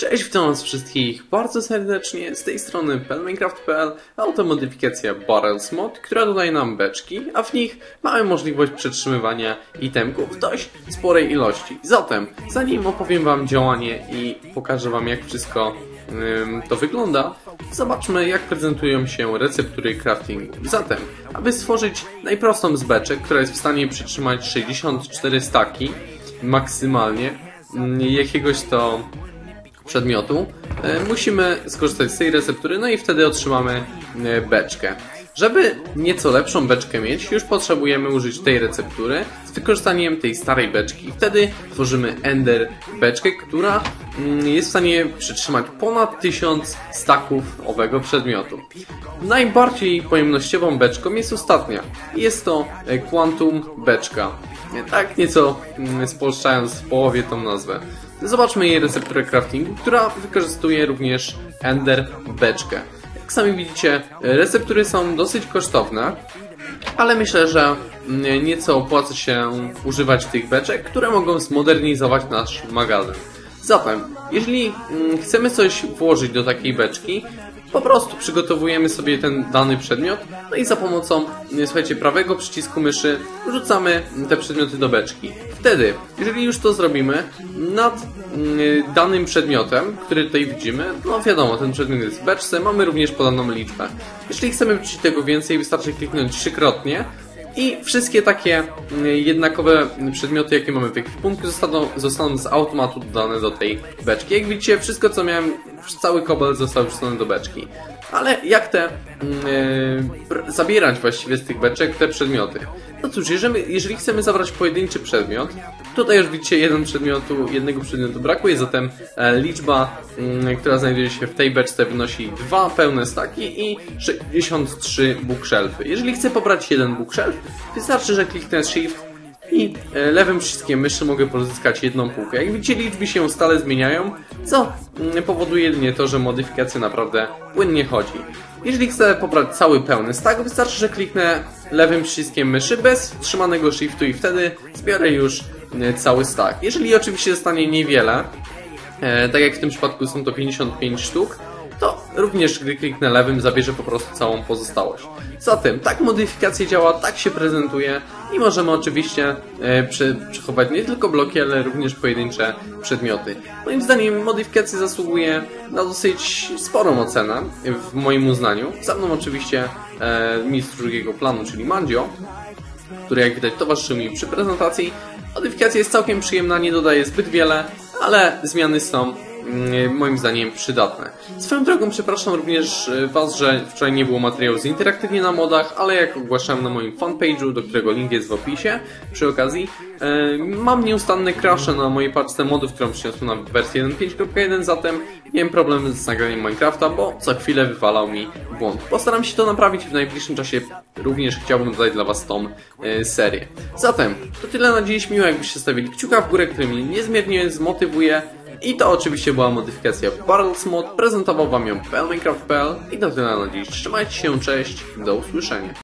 Cześć, witam wszystkich bardzo serdecznie, z tej strony pelminecraft.pl, automodyfikacja Barrels Mod, która dodaje nam beczki, a w nich mamy możliwość przetrzymywania itemków w dość sporej ilości. Zatem, zanim opowiem wam działanie i pokażę wam jak wszystko ym, to wygląda, zobaczmy jak prezentują się receptury craftingu. Zatem, aby stworzyć najprostszą z beczek, która jest w stanie przytrzymać 64 staki maksymalnie, jakiegoś to przedmiotu, e, musimy skorzystać z tej receptury, no i wtedy otrzymamy e, beczkę. Żeby nieco lepszą beczkę mieć, już potrzebujemy użyć tej receptury z wykorzystaniem tej starej beczki. Wtedy tworzymy Ender beczkę, która mm, jest w stanie przytrzymać ponad 1000 staków owego przedmiotu. Najbardziej pojemnościową beczką jest ostatnia. Jest to e, Quantum beczka. Tak nieco mm, spolszczając w połowie tą nazwę. Zobaczmy jej recepturę craftingu, która wykorzystuje również Ender beczkę. Jak sami widzicie, receptury są dosyć kosztowne, ale myślę, że mm, nieco opłaca się używać tych beczek, które mogą zmodernizować nasz magazyn. Zatem, jeżeli mm, chcemy coś włożyć do takiej beczki, po prostu przygotowujemy sobie ten dany przedmiot, no i za pomocą, słuchajcie, prawego przycisku myszy wrzucamy te przedmioty do beczki. Wtedy, jeżeli już to zrobimy, nad mm, danym przedmiotem, który tutaj widzimy, no wiadomo, ten przedmiot jest w beczce, mamy również podaną liczbę. Jeśli chcemy wrzucić tego więcej, wystarczy kliknąć trzykrotnie i wszystkie takie mm, jednakowe przedmioty, jakie mamy w ekwipunku, zostaną, zostaną z automatu dodane do tej beczki. Jak widzicie, wszystko co miałem, cały kobel został wrzucony do beczki. Ale jak te yy, zabierać właściwie z tych beczek te przedmioty? No cóż, jeżeli, jeżeli chcemy zabrać pojedynczy przedmiot, tutaj już widzicie jeden przedmiotu, jednego przedmiotu brakuje, zatem e, liczba, mm, która znajduje się w tej beczce wynosi dwa pełne staki i 63 bookshelfy. Jeżeli chcę pobrać jeden bookshelf, wystarczy, że kliknę Shift i e, lewym przyciskiem myszy mogę pozyskać jedną półkę. Jak widzicie liczby się stale zmieniają, co mm, powoduje jedynie to, że modyfikacja naprawdę płynnie chodzi. Jeżeli chcę pobrać cały pełny stack, wystarczy, że kliknę lewym przyciskiem myszy bez trzymanego shiftu i wtedy zbiorę już cały stack. Jeżeli oczywiście zostanie niewiele, e, tak jak w tym przypadku są to 55 sztuk, to również gdy kliknę lewym zabierze po prostu całą pozostałość. Zatem tak modyfikacja działa, tak się prezentuje i możemy oczywiście e, przechować nie tylko bloki, ale również pojedyncze przedmioty. Moim zdaniem modyfikacja zasługuje na dosyć sporą ocenę w moim uznaniu. Za mną oczywiście e, mistrz drugiego planu, czyli Mandzio, który jak widać towarzyszył mi przy prezentacji. Modyfikacja jest całkiem przyjemna, nie dodaje zbyt wiele, ale zmiany są moim zdaniem przydatne. Swoją drogą przepraszam również e, Was, że wczoraj nie było materiału z interaktywnie na modach, ale jak ogłaszałem na moim fanpage'u, do którego link jest w opisie, przy okazji, e, mam nieustanne crashe na mojej paczce modów, którą przyniosłem na wersję 1.5.1, zatem miałem problem z nagraniem Minecrafta, bo co chwilę wywalał mi błąd. Postaram się to naprawić w najbliższym czasie, również chciałbym dodać dla Was tą serię. Zatem, to tyle na dziś, miło jakbyście stawili kciuka w górę, który mnie niezmiernie zmotywuje, i to oczywiście była modyfikacja Barrels Mod, prezentował Wam ją Minecraft.pl i to tyle na dziś. Trzymajcie się, cześć, do usłyszenia.